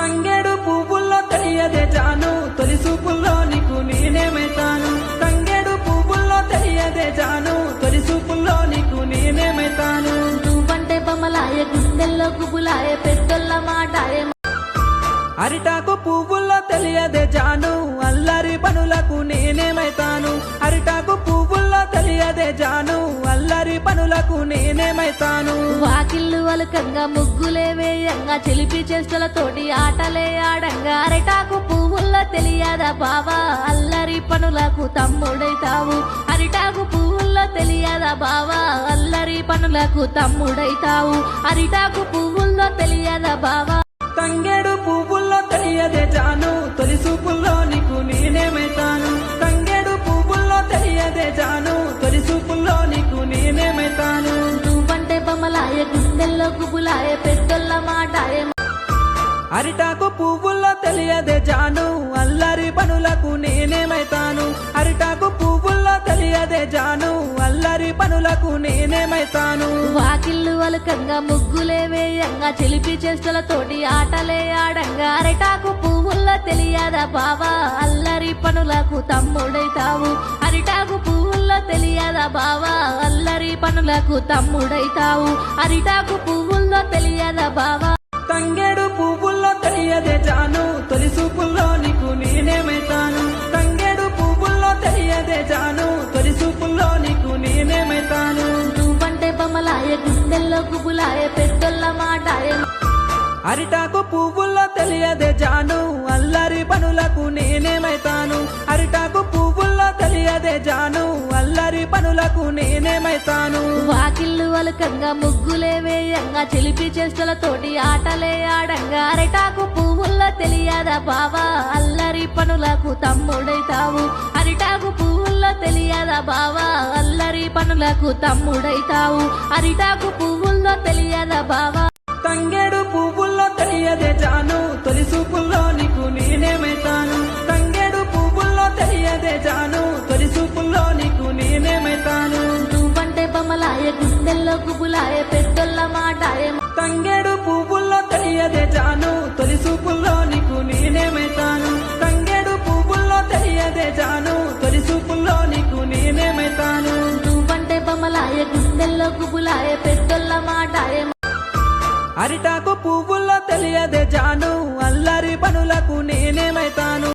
తంగేడు పువ్వుల్లో తెలియదే జాను. తొలి చూపుల్లో నీకు నేనేమైతాను? తంగేడు పువ్వుల్లో తెలియదే జాను. తొలి చూపుల్లో నీకు నేనేమైతాను? నువ్వంటే బొమ్మలాయ గుండెల్లో గుబులాయ పెద్దోళ్ళ మాటాయ. అరిటాకు పువ్వుల్లో తెలియదే జాను. అల్లరి పనులకు నేనేమైతాను? అరిటాకు పనులకు నేనేమైతాను? వాకిళ్ళు వలకంగా ముగ్గులే వేయంగా చిలిపి చేష్టలతోటి ఆటలే ఆడంగా. అరిటాకు పువ్వుల్లో తెలియదా బావా? అల్లరి పనులకు తమ్ముడైతావు. అరిటాకు పువ్వుల్లో తెలియదా బావా? అల్లరి పనులకు తమ్ముడైతావు. అరిటాకు పువ్వుల్లో తెలియదా బావా? తంగేడు పువ్వుల్లో తెలియదే జాను. తొలి చూపుల్లో నీకు నేనేమైతాను? తంగేడు పువ్వుల్లో తెలియదే జాను. తొలి చూపుల్లో నేనేమైతాను నువ్వంటే బొమ్మలాయ గుండెల్లో గుబులాయ మాటాయ. అరిటాకు పువ్వుల్లో తెలియదే జాను అల్లరి పనులకు నేనేమైతాను. అరిటాకు పువ్వుల్లో తెలియదే జాను అల్లరి పనులకు నేనేమైతాను. వాకిళ్ళు వలకంగా ముగ్గులే వేయంగా చిలిపి చేష్టలతోటి ఆటలే ఆడంగా. అరిటాకు పువ్వుల్లో తెలియదా బావా అల్లరి పనులకు తమ్ముడైతావు. అరిటాకు పువ్వుల్లో తెలియదా బావా అల్లరి పనులకు తమ్ముడైతావు. అరిటాకు పువ్వుల్లో తెలియదా బావా. తంగేడు పువ్వుల్లో తెలియదే జాను. తొలి చూపుల్లో నీకు నేనేమైతాను. తంగేడు పువ్వుల్లో తెలియదే జాను. తొలి చూపుల్లో నీకు నేనేమైతాను. నువ్వంటే బొమ్మలాయ గుండెల్లో గుబులాయ పెద్దోళ్ళ మాటాయ. అరిటాకు పువ్వుల్లో తెలియదే జాను. అల్లరి పనులకు నేనేమైతాను. అరిటాకు పువ్వుల్లో అల్లరి నేనేమైతాను? వాకిళ్ళు వలకంగా ముగ్గులే వేయంగా చిలిపి చేష్టలతోటి ఆటలే ఆడంగా. అరిటాకు పువ్వుల్లో తెలియదా బావా? అల్లరి పనులకు తమ్ముడైతావు. అరిటాకు పువ్వుల్లో తెలియదా బావా? అల్లరి పనులకు తమ్ముడైతావు. అరిటాకు పువ్వుల్లో బొమ్మలాయ గుండెల్లో గుబులాయ పెద్దోళ్ళ మాటాయ. తంగేడు పువ్వుల్లో తెలియదే జాను తొలి చూపుల్లో నీకు నేనేమైతాను. తంగేడు పువ్వుల్లో తెలియదే జాను తొలి చూపుల్లో నీకు నేనేమైతాను. నువ్వంటే బొమ్మలాయ గుండెల్లో గుబులాయ పెద్దోళ్ళ మాటాయ. అరిటాకు పువ్వుల్లో తెలియదే జాను అల్లరి పనులకు నేనేమైతాను.